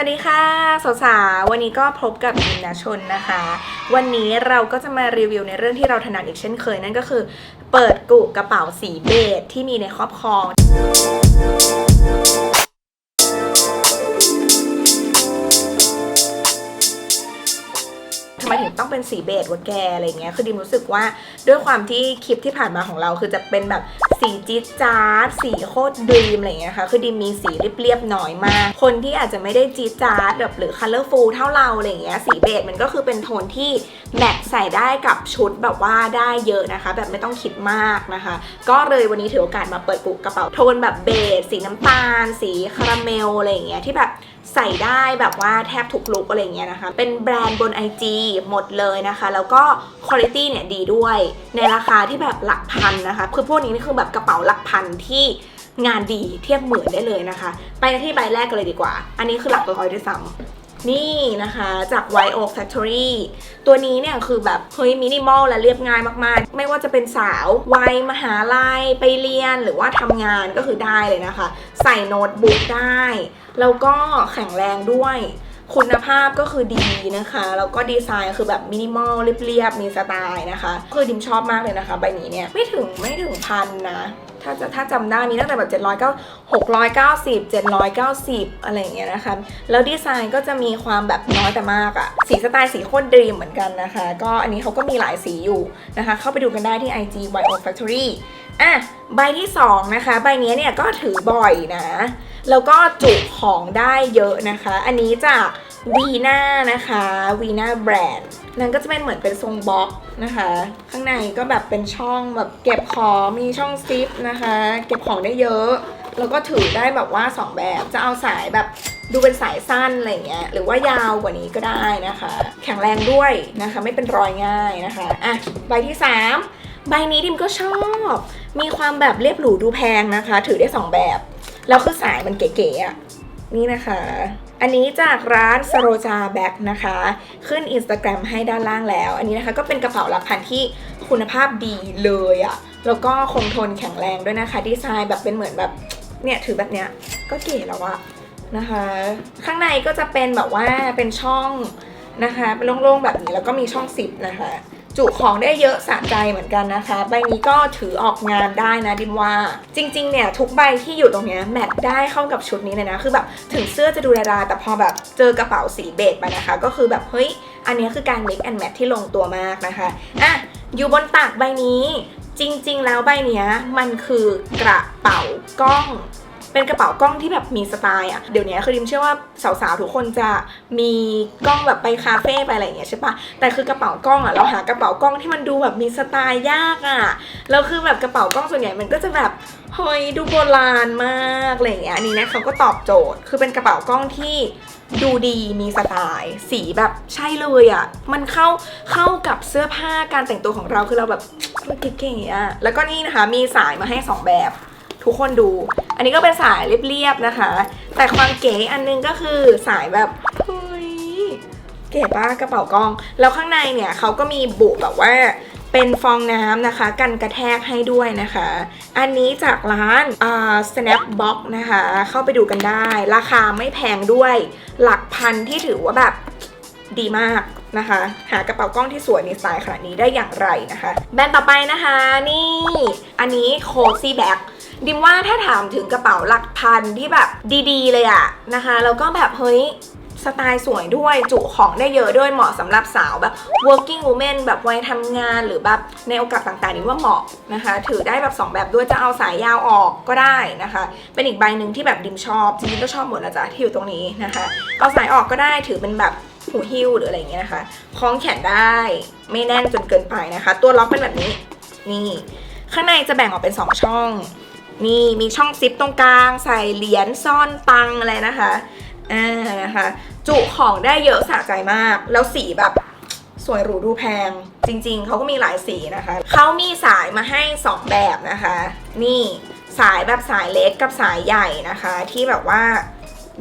วัสดีค่ะสาวๆวันนี้ก็พบกับอินนาชนนะคะ วันนี้เราก็จะมารีวิวในเรื่องที่เราถนัดอีกเช่นเคย นั่นก็คือ เปิดกุกระเป๋าสีเบจที่มีในครอบครองทำไมถึงต้องเป็นสีเบจวะแกอะไรเงี้ย คือดิมรู้สึกว่า ด้วยความที่คลิปที่ผ่านมาของเราคือจะเป็นแบบสีจี๊ดจ๊าดสีโคตรดีมอะไรเงี้ยค่ะ คือดิมมีสีเรียบๆน้อยมาก คนที่อาจจะไม่ได้จี๊ดจ๊าดแบบหรือคัลเลอร์ฟูลเท่าเราอะไรเงี้ยสีเบจมันก็คือเป็นโทนที่แมทใส่ได้กับชุดแบบว่าได้เยอะนะคะ แบบไม่ต้องคิดมากนะคะ ก็เลยวันนี้ถือโอกาสมาเปิดกุกระเป๋าโทนแบบเบจสีน้ำตาล สีคาราเมลอะไรเงี้ยที่แบบใส่ได้แบบว่าแทบทุกลุกอะไรเงี้ยนะคะ เป็นแบรนด์บน IG หมดเลยนะคะ แล้วก็คุณภาพเนี่ยดีด้วยในราคาที่แบบหลักพันนะคะ คือพวกนี้นี่คือแบบกระเป๋าหลักพันที่งานดีเทียบหมื่นได้เลยนะคะ ไปที่ใบแรกกันเลยดีกว่า อันนี้คือหลักร้อยด้วยซ้ำนี่นะคะจาก White Oak Factory ตัวนี้เนี่ยคือแบบเฮ้ยมินิมอลและเรียบง่ายมากๆ ไม่ว่าจะเป็นสาววัยมหาลัยไปเรียนหรือว่าทำงานก็คือได้เลยนะคะ ใส่โน้ตบุ๊กได้ แล้วก็แข็งแรงด้วย คุณภาพก็คือดีนะคะ แล้วก็ดีไซน์คือแบบมินิมอลเรียบๆมีสไตล์นะคะ คือดิมชอบมากเลยนะคะ ใบนี้เนี่ยไม่ถึงไม่ถึงพันนะถ้าจะถ้าจำได้มีตั้งแต่แบบ700 690 790 อะไรอย่างเงี้ยนะคะ แล้วดีไซน์ก็จะมีความแบบน้อยแต่มากอะสีสไตล์สีโคตรดีมเหมือนกันนะคะ ก็อันนี้เขาก็มีหลายสีอยู่นะคะ เข้าไปดูกันได้ที่ IG Bio Factory อะใบที่2นะคะ ใบนี้เนี่ยก็ถือบ่อยนะ แล้วก็จุของได้เยอะนะคะ อันนี้จากวีน่านะคะวีน่าแบรนด์นั่นก็จะเป็นเหมือนเป็นทรงบล็อกนะคะ ข้างในก็แบบเป็นช่องแบบเก็บของมีช่องซิปนะคะ เก็บของได้เยอะ แล้วก็ถือได้แบบว่า 2 แบบจะเอาสายแบบดูเป็นสายสั้นอะไรเงี้ยหรือว่ายาวกว่านี้ก็ได้นะคะ แข็งแรงด้วยนะคะ ไม่เป็นรอยง่ายนะคะอะใบที่ 3 ใบนี้ดิมก็ชอบ มีความแบบเรียบหรูดูแพงนะคะ ถือได้ 2 แบบ แล้วคือสายมันเก๋ๆอะ นี่นะคะ อันนี้จากร้านสโรจาแบ็กนะคะ ขึ้น Instagram ให้ด้านล่างแล้ว อันนี้นะคะก็เป็นกระเป๋าหลักพันที่คุณภาพดีเลยอะ่ะ แล้วก็คงทนแข็งแรงด้วยนะคะ ดีไซน์แบบเป็นเหมือนแบบ เนี่ยถือแบบเนี้ย ก็เก๋แล้วอะนะคะ ข้างในก็จะเป็นแบบว่าเป็นช่องนะคะเป็นโล่งๆแบบนี้แล้วก็มีช่องซิปนะคะ จุของได้เยอะสะใจเหมือนกันนะคะ ใบนี้ก็ถือออกงานได้นะดิมว่า จริง ๆ เนี่ยทุกใบที่อยู่ตรงเนี้ยแมทได้เข้ากับชุดนี้เลยนะ คือแบบถึงเสื้อจะดูดาๆแต่พอแบบเจอกระเป๋าสีเบจไปนะคะ ก็คือแบบเฮ้ย อันนี้คือการ mix and match ที่ลงตัวมากนะคะ อะ อยู่บนตักใบนี้จริง ๆ แล้วใบเนี้ยมันคือกระเป๋ากล้อง เป็นกระเป๋ากล้องที่แบบมีสไตล์อะเดี๋ยวนี้คือดิมเชื่อว่าสาวๆทุกคนจะมีกล้องแบบไปคาเฟ่ไปอะไรอย่างเงี้ยใช่ปะแต่คือกระเป๋ากล้องอะเราหากระเป๋ากล้องที่มันดูแบบมีสไตล์ยากอะแล้วคือแบบกระเป๋ากล้องส่วนใหญ่มันก็จะแบบเฮ้ยดูโบราณมากอะไรอย่างเงี้ยอันนี้นะเขาก็ตอบโจทย์ คือเป็นกระเป๋ากล้องที่ดูดีมีสไตล์สีแบบใช่เลยอะมันเข้าเข้ากับเสื้อผ้าการแต่งตัวของเราคือเราแบบเก๋ๆอะแล้วก็นี่นะคะมีสายมาให้สองแบบ ทุกคนดู อันนี้ก็เป็นสายเรียบๆนะคะ แต่ความเก๋อันนึงก็คือสายแบบเฮ้ยเก๋ป้ากระเป๋ากล้อง แล้วข้างในเนี่ยเขาก็มีบุแบบว่าเป็นฟองน้ำนะคะ กันกระแทกให้ด้วยนะคะ อันนี้จากร้าน Snapbox นะคะ เข้าไปดูกันได้ ราคาไม่แพงด้วยหลักพันที่ถือว่าแบบดีมากนะคะ หากระเป๋ากล้องที่สวยมีสไตล์ขนาดนี้ได้อย่างไรนะคะ แบรนด์ต่อไปนะคะ นี่ อันนี้ Cozy Bag ดิมว่าถ้าถามถึงกระเป๋าหลักพันที่แบบดีๆ เลยอะนะคะแล้วก็แบบเฮ้ยสไตล์สวยด้วยจุของได้เยอะด้วยเหมาะสำหรับสาวแบบ working woman แบบวัยทำงานหรือแบบในโอกาสต่างๆนี่ว่าเหมาะนะคะ ถือได้แบบ 2 แบบด้วยจะเอาสายยาวออกก็ได้นะคะ เป็นอีกใบหนึ่งที่แบบดิมชอบจริงๆก็ชอบหมดนะจ๊ะที่อยู่ตรงนี้นะคะ เอาสายออกก็ได้ถือเป็นแบบหูหิ้วหรืออะไรอย่างเงี้ยนะคะคล้องแขนได้ไม่แน่นจนเกินไปนะคะ ตัวล็อกเป็นแบบนี้นี่ ข้างในจะแบ่งออกเป็น 2 ช่อง นี่มีช่องซิปตรงกลาง ใส่เหรียญซ่อนตังอะไรนะคะอ่านะคะ จุของได้เยอะสะใจมาก แล้วสีแบบสวยหรูดูแพง จริง ๆเขาก็มีหลายสีนะคะ เขามีสายมาให้ 2 แบบนะคะ นี่สายแบบสายเล็กกับสายใหญ่นะคะ ที่แบบว่า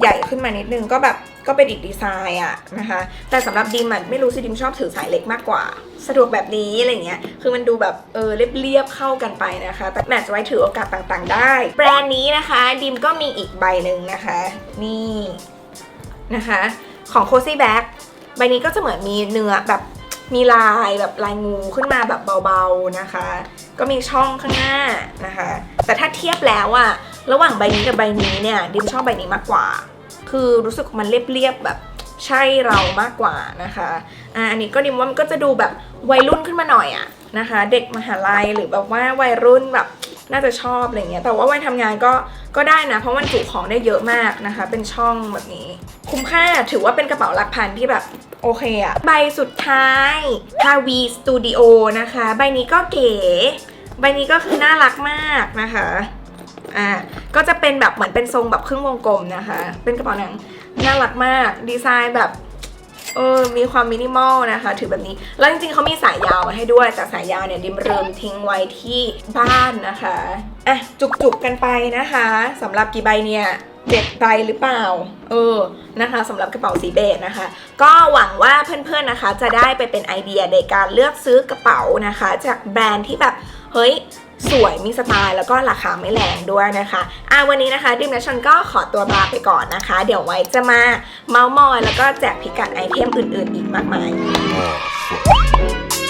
ใหญ่ขึ้นมานิดนึงก็แบบก็เป็นอีกดีไซน์อะนะคะ แต่สำหรับดิมอะไม่รู้สิดิมชอบถือสายเล็กมากกว่า สะดวกแบบนี้อะไรเงี้ยคือมันดูแบบเออเรียบๆเข้ากันไปนะคะ แต่แมทจะไว้ถือโอกาสต่างๆ ได้ แบรนด์นี้นะคะดิมก็มีอีกใบหนึ่งนะคะ นี่นะคะ ของ Cozy Bag ใบนี้ก็จะเหมือนมีเนื้อแบบ มีลายแบบลายงูขึ้นมาแบบเบาๆนะคะ ก็มีช่องข้างหน้านะคะ แต่ถ้าเทียบแล้วอะระหว่างใบนี้กับใบนี้เนี่ยดิมชอบใบนี้มากกว่า คือรู้สึกมันเรียบๆแบบใช่เรามากกว่านะคะอ่าอันนี้ก็ดิมว่ามันก็จะดูแบบวัยรุ่นขึ้นมาหน่อยอะนะคะ เด็กมหาลัยหรือแบบว่าวัยรุ่นแบบ น่าจะชอบอะไรเงี้ย แต่ว่าวัยทำงานก็ก็ได้นะ เพราะมันจุของได้เยอะมากนะคะ เป็นช่องแบบนี้ คุ้มค่าถือว่าเป็นกระเป๋าหลักพันที่แบบโอเคอะใบสุดท้าย h a v i Studio นะคะ ใบนี้ก็เก๋ ใบนี้ก็คือน่ารักมากนะคะอ่าก็จะเป็นแบบเหมือนเป็นทรงแบบครึ่งวงกลมนะคะ เป็นกระเป๋าหนังน่ารักมาก ดีไซน์แบบ เออมีความมินิมอลนะคะ ถือแบบนี้ แล้วจริงๆเขามีสายยาวมาให้ด้วย แต่สายยาวเนี่ยดิมเริมทิ้งไว้ที่บ้านนะคะอะจุกๆกันไปนะคะสำหรับกี่ใบเนี่ยเจ็ดใบหรือเปล่า เออ นะคะสำหรับกระเป๋าสีเบจนะคะ ก็หวังว่าเพื่อนๆนะคะ จะได้ไปเป็นไอเดียในการเลือกซื้อกระเป๋านะคะ จากแบรนด์ที่แบบ เฮ้ย สวยมีสไตล์แล้วก็ราคาไม่แรงด้วยนะคะอะวันนี้นะคะดิมและชนก็ขอตัวลาไปก่อนนะคะ เดี๋ยวไว้จะมาเมาส์มอยแล้วก็แจกพิกัดไอเทมอื่นๆ อีกมากมาย Oh.